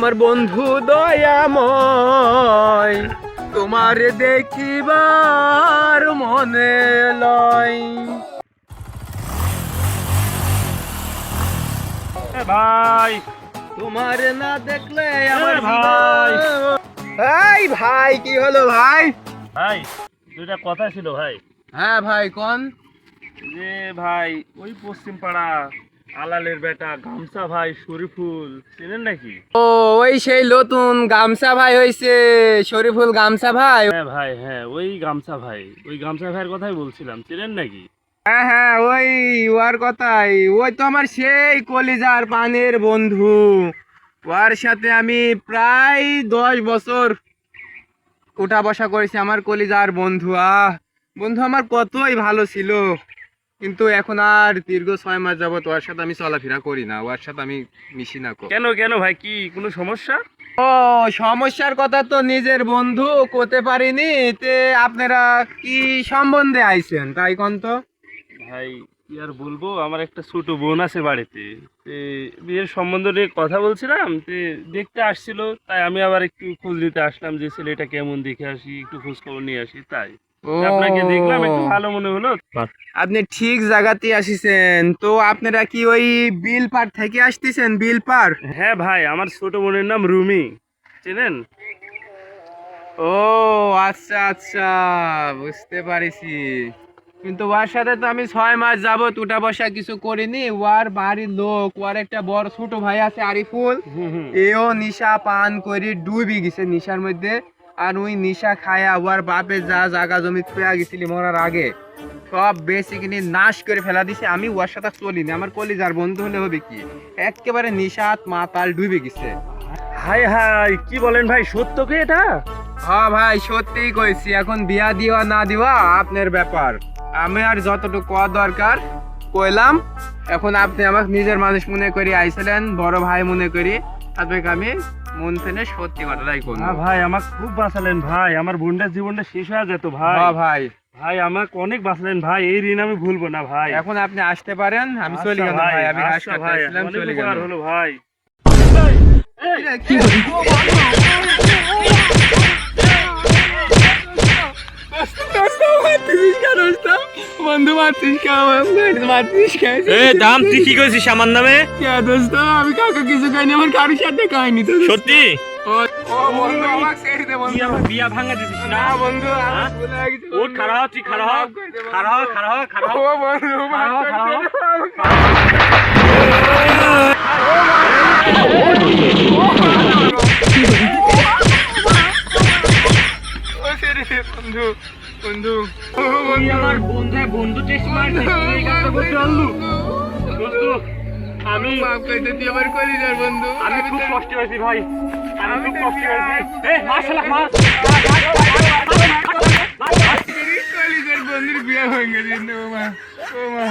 আমার বন্ধু দয়াময় তোমার দেখিবার মনে লয়। ভাই। তোমার না দেখলে আমার ভাই। ভাই ভাই কি হলো ভাই? ভাই দুইটা কথা ছিল ভাই। হ্যাঁ ভাই কোন? যে ভাই ওই পশ্চিম পাড়া আলালের বেটা গামছা ভাই শরীফুল চেনেন নাকি? ও ওই সেই নতুন গামছা ভাই হইছে শরীফুল গামছা ভাই। হ্যাঁ ভাই হ্যাঁ ওই গামছা ভাই। ওই গামছা ভাইয়ের কথাই বলছিলাম চেনেন নাকি? হ্যাঁ হ্যাঁ ওই ওর কথাই। ওই তো আমার সেই কলিজার পানের বন্ধু। ওর সাথে আমি প্রায় দশ বছর উঠা বসা করেছি আমার কলিজার বন্ধু। আহ বন্ধু আমার কতই ভালো ছিল। কিন্তু এখন আর দীর্ঘ ছয় মাস যাবত ওর সাথে আমি চলাফেরা করি না ওর সাথে আমি মিশি না কো। কেন কেন ভাই কি কোনো সমস্যা? ও সমস্যার কথা তো নিজের বন্ধু করতে পারিনি তে আপনারা কি সম্বন্ধে আইছেন তাই কোন তো? ভাই কি আর বলব আমার একটা ছোট বোন আছে বাড়িতে তে বিয়ের সম্বন্ধ নিয়ে কথা বলছিলাম তে দেখতে আসছিল তাই আমি আবার একটু খোঁজ নিতে আসলাম যে ছেলেটা কেমন দেখে আসি একটু খোঁজ খবর নিয়ে আসি তাই। আপনাকে দেখলাম একটু ভালো মনে হলো। আপনি ঠিক জায়গাতে আসিছেন। তো আপনারা কি ওই বিল পার থেকে আসতেছেন? বিল পার হ্যাঁ ভাই আমার ছোট বোনের নাম রুমি। চেনেন? ও আচ্ছা আচ্ছা বুঝতে পারিছি। কিন্তু ওর সাথে তো আমি ছয় মাস যাব উঠা বসা কিছু করিনি। ওর বাড়ির লোক ওর একটা বড় ছোট ভাই আছে আরিফুল। এও নিশা পান করে ডুবি গেছে নিশার মধ্যে। আর ওই নিশা খায়া ওর বাপে যা জাগা জমি থুয়া গেছিলি মরার আগে। সব বেশি কিনে নাশ করে ফেলা দিছে আমি ওর সাথে চলি চলিনি আমার কলিজার বন্ধু হলে হবে কি? একেবারে নিশাত মাতাল ডুবে গেছে। হাই হাই কি বলেন ভাই সত্য কি এটা? হ্যাঁ ভাই সত্যিই কইছি এখন বিয়া দিওয়া না দিওয়া আপনার ব্যাপার। আমি আর যতটুকু কোয়া দরকার কইলাম। এখন আপনি আমার নিজের মানুষ মনে করি আইছিলেন বড় ভাই মনে করি। আপনাকে আমি মন থেকে সত্যি কথাটাই করব ভাই আমার খুব বাঁচালেন ভাই। আমার বোনটার জীবনটা শেষ হয়ে যেত ভাই। ভাই। ভাই আমাকে অনেক বাঁচালেন ভাই। এই ঋণ আমি ভুলবো না ভাই। এখন আপনি আসতে পারেন আমি চলে আচ্ছা গেলাম ভাই আমি আচ্ছা হাসপাতালে ভাই, চলে গেলাম। হলো ভাই। কেমন মারছিস এ দাম তুই কি করেছিস আমার নামে? দোস্ত আমি কাউকে কিছু খাইনি আমার কারোর সাথে খাইনি তো সত্যি? ও ও বন্ধু আমাকে ছেড়ে দে বন্ধু তুই আমার বিয়া ভাঙা দিছিস না না বন্ধু আমার হ্যাঁ? ভুল হয়ে গেছে ওঠ খাড়া হ তুই খাড়া হ মাফ করে দে বন্ধু। খাড়া হ খাড়া হ খাড়া হ ও বন্ধু মাফ খাড়া হ, করে খাড়া হ। দে। ও ছেড়ে দে বন্ধু বন্ধু। আমার বন্ধু বন্ধু। এই আমি মাফ করে দিতে তুই করি কলিজার বন্ধু? আমি খুব কষ্ট হয়েছি ভাই। আমি খুব কষ্ট হয়েছি। এ মাশাআল্লাহ মা। বন্ধুর বিয়ে হয়ে গেছে ও মা ও মা।